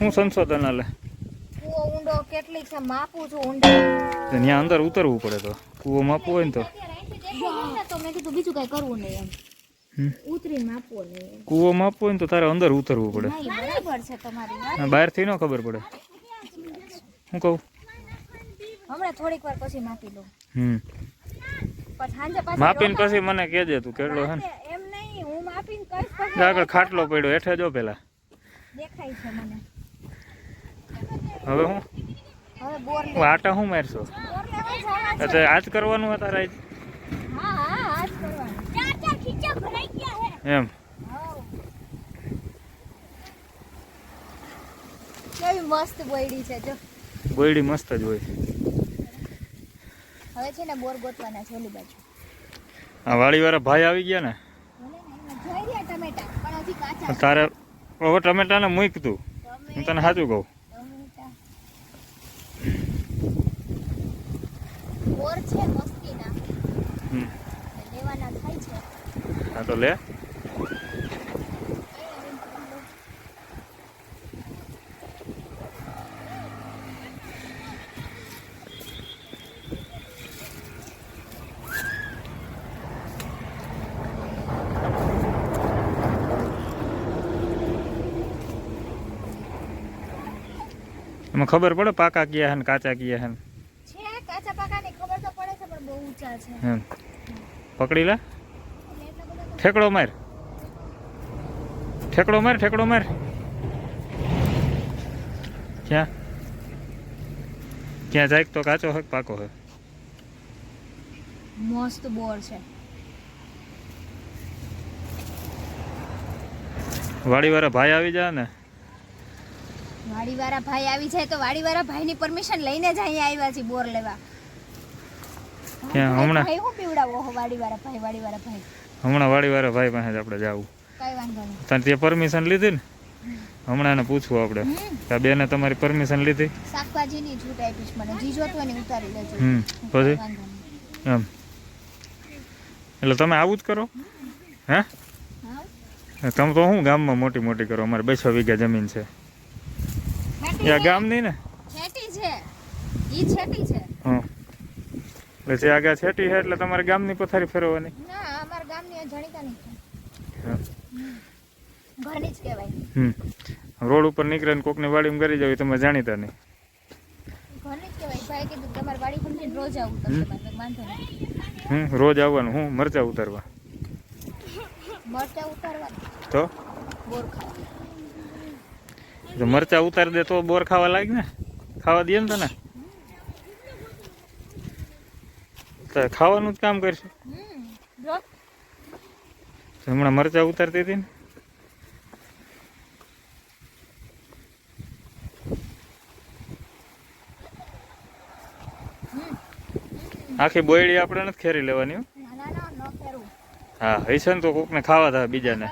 હું સંશોધન હાલે. કૂવો ઊંડો કેટલી છે? માપું છું ઊંડો. ત્યાં અંદર ઉતરવું પડે તો. કૂવો માપવો હોય ને તો. તો મેં કીધું બીજું કઈ કરવું નહીં એમ. ઉતરીને માપવો નહીં કૂવો માપવો હોય ને તો તારે અંદર ઉતરવું પડે. બરાબર છે તમારી ન ખબર પડે. હું કહું? હમણાં થોડીક વાર પછી માપી લઉં. હમ. પણ સાંજે પાછી માપીને પછી મને કહેજે તું કેટલો હે એમ નહીં હું માપીને કઈશ આગળ ખાટલો પડ્યો હેઠે જો પેલા. દેખાય છે મને. હવે હું? આટા હું મારશો? બોર લેવા જવા છે. એટલે આજ કરવાનું હતા એમ. કેવી મસ્ત બોયડી છે જો. ગોયડી મસ્ત જ હોય. હવે છે ને બોર ગોતવાના છે ઓલી બાજુ. આ વાળીવાળા ભાઈ આવી ગયા ને. તારે હવે ટમેટાને મૂક તું. હું તને સાચું કહું. બોર છે મસ્તીના. હમ. લેવાના થાય છે. હા તો લે. એમાં ખબર પડે પાકા ગયા હે ને કાચા ગયા હે છે કાચા પાકાની એમ. પકડી લે. ઠેકડો માર. ઠેકડો માર ઠેકડો માર. ક્યાં? ક્યાં જાય તો કાચો હક પાકો હે મસ્ત બોર છે. વાડીવાળા ભાઈ આવી જાય ને? વાડીવાળા ભાઈ આવી જાય તો વાડીવાળા ભાઈની પરમિશન લઈને જ અહીંયા આવ્યા છે બોર લેવા. ક્યાં? ભાઈ- હમણાં? હમણાં વાડીવાળા ભાઈ પાસે જ આપણે જાવું. તને તે પરમિશન લીધી ને? હમણાં એને પૂછવું આપણે. કે બેને તમારી પરમિશન લીધી? શાકભાજીની છૂટ આપીશ મને. જી જોતું હોય ઉતારી લેજો. હમ પછી? એમ. એટલે તમે આવું જ કરો? હે? તમે તો શું ગામમાં મોટી મોટી કરો? અમારે બેસો વીઘા જમીન છે. એ ગામ નહીં ને? છેટી છે. ઈ છેટી છે. હા. એટલે જે આગળ છેટી છે એટલે તમારે ગામની પથારી ફેરવવાની. ના અમાર ગામની જાણીતા નહીં. ઘરની જ કહેવાય. હમ. રોડ ઉપર નીકળે ને કોકની વાડીમાં કરી જાવ તમે જાણીતા નહીં. ઘરની જ કહેવાય. ભાઈ કીધું તમારી વાડી પર રોજ આવું તમે વાંધો હમ રોજ આવવાનું. હું મરચા ઉતારવા. મરચા ઉતારવા. તો? બોર ખાવા જો મરચા ઉતારી દે તો બોર ખાવા લાગે ને ખાવા દે ને તને? તો ખાવાનું જ કામ કરશે. હમણાં મરચા ઉતારતી હતી ને. આખી બોયડી આપણે નથી ખેરી લેવાની હા. ના તો કોકને ખાવા થાય બીજાને.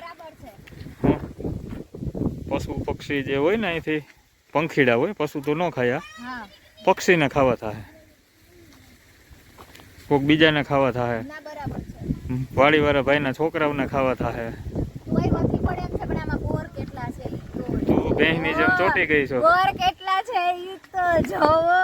પશુ પક્ષી જે હોય ને અહીંથી પંખીડા હોય પશુ તો ન ખાયા પક્ષીને ખાવા થાય. કોક બીજાને ખાવા થાય વાળા વાડીવાળા ભાઈના છોકરાઓને ખાવા થાય તો. ભેંસની જેમ ચોંટી ગઈ છો. કેટલા છે એ તો જોવો.